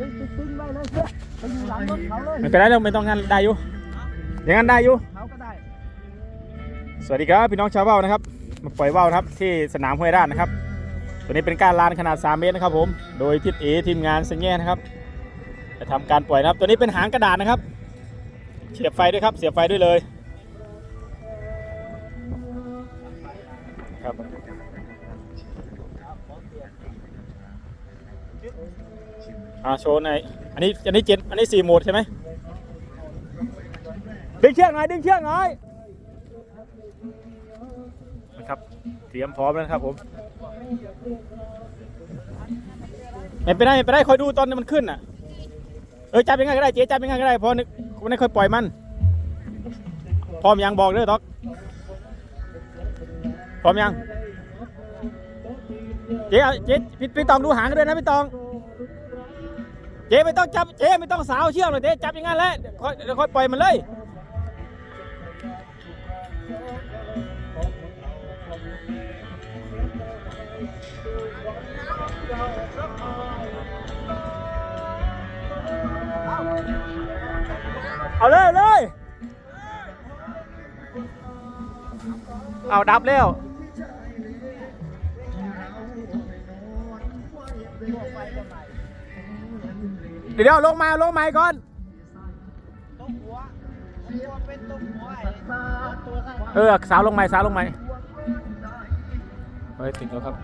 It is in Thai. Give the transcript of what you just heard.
ตึ้งตึ้งตึ้งไว้เลยเพื่อไปอยู่หลังรถเขาเลยไม่เป็นไรเราไม่ต้องงานได้อยู่อย่างนั้นได้อยู่ เขาก็ได้สวัสดีครับพี่น้องชาวเบ้านะครับมาปล่อยว่าวนะครับที่สนามห้วยราชนะครับ ตัวนี้เป็นการลานขนาด 3 เมตรนะครับผม โดยทิศเอทีมงานสัญญานะครับจะทำการปล่อยนะครับ ตัวนี้เป็นหางกระดาษนะครับ เสียบไฟด้วยครับ เสียบไฟด้วยเลยครับ อ่าโชว์ในอันนี้อันนี้เจ็ดอันนี้สี่โหมดใช่ไหมดึงเชือกหน่อยดึงเชือกหน่อยนะครับเตรียมพร้อมแล้วครับผมไม่เป็นไรไม่เป็นไรคอยดูตอนมันขึ้นอะเออจับยังไงก็ได้เจ๊จับยังไงก็ได้พราะนึกวันนี้ค่อยปล่อยมัน พร้อมยังบอกเด้อต๊อกพร้อมยังเจ๊เอาเจ๊พี่พี่ตองดูหางกันด้วยนะพี่ตอง จ๊ไม่ต้องจับเจ๊ไม่ต้องสาวเชือกเลยเจ๊จับอย่างนั้นแหละเดี๋ยวค่อยเดี๋ยวค่อยปล่อยมันเลย เอาเลยเลย เอาดับแล้วเดี๋ยวลงมาลงมาก่อนต้มหัวตัวเป็นตัวหัวไอ้ตัวข้างเออสาวลงมาสาวลงไหมเฮ้ยติดแล้วครับ